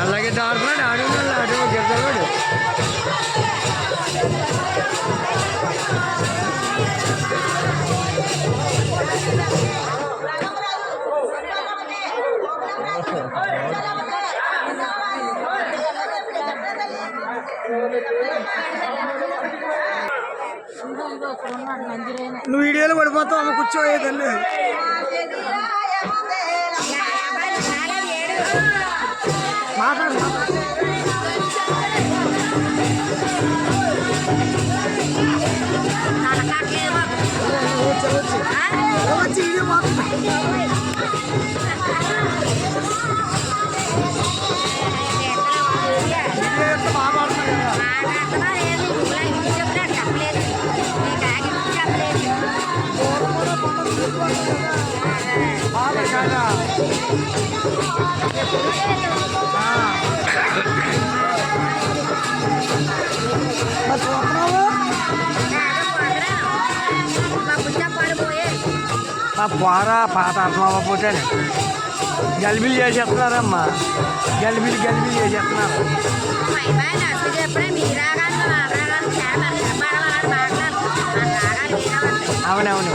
అలాగే దాడుతున్నాడు ఆడు ఆడు గెలుతాడు నువ్వు వీడియోలో పడిపోతావు అమ్మ కూర్చోయే తల్లి. మాట్లాడు. ఆ పోరా పాత అర్థమావ పుట్టాను గలిబిలు చేసేస్తున్నారమ్మా. గలిబిలు గలిబిలు చేసేస్తున్నారు. అవునవును.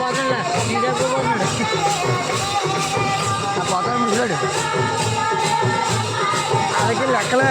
పోతాడులే. మీరే పోతున్నాడు. ఆ పోతాడు ముసలాడు అలాగే లెక్కలే.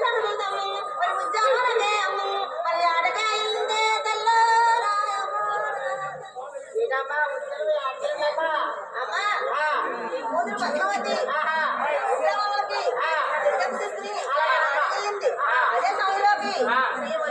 啊，没有。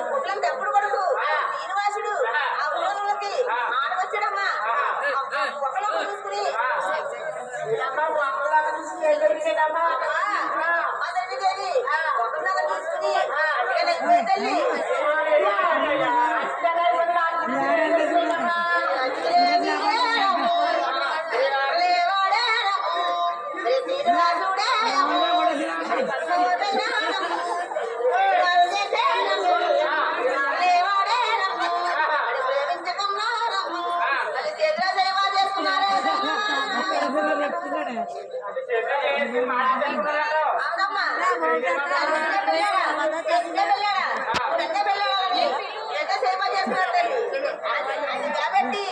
కాబట్టి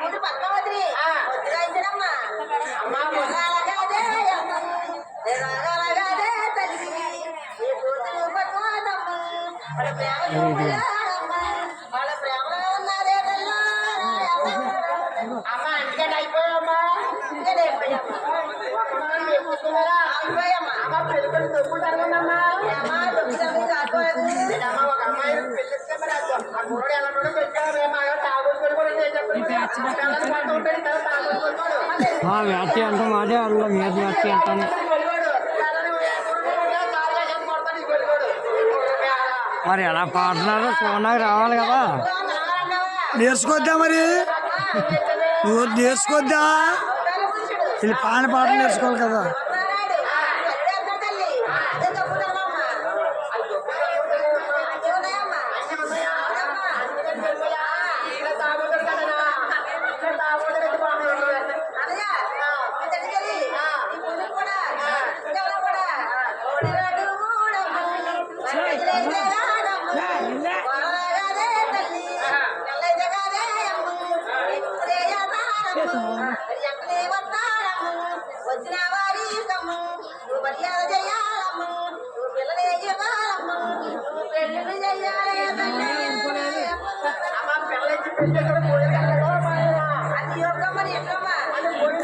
ముందు పద్మావతిని కొద్దిగా ఇచ్చినమ్మా అలాగే తల్లి ఈ కూతురు పద్మావతమ్మ ప్రేమ వ్యాప్తి అంత మాదే వాళ్ళ మీద వ్యాప్తి అంటాను? మరి ఎలా పాడుతున్నారో? చూడడానికి రావాలి కదా. నేర్చుకోద్దా మరి? నువ్వు నేర్చుకోద్దా? వీళ్ళు పాన పాటలు నేర్చుకోవాలి కదా.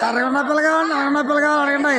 ఎర్రగొండ పిల్ల కావాలి నల్లగొండ పిల్ల కావాలి అడగండి.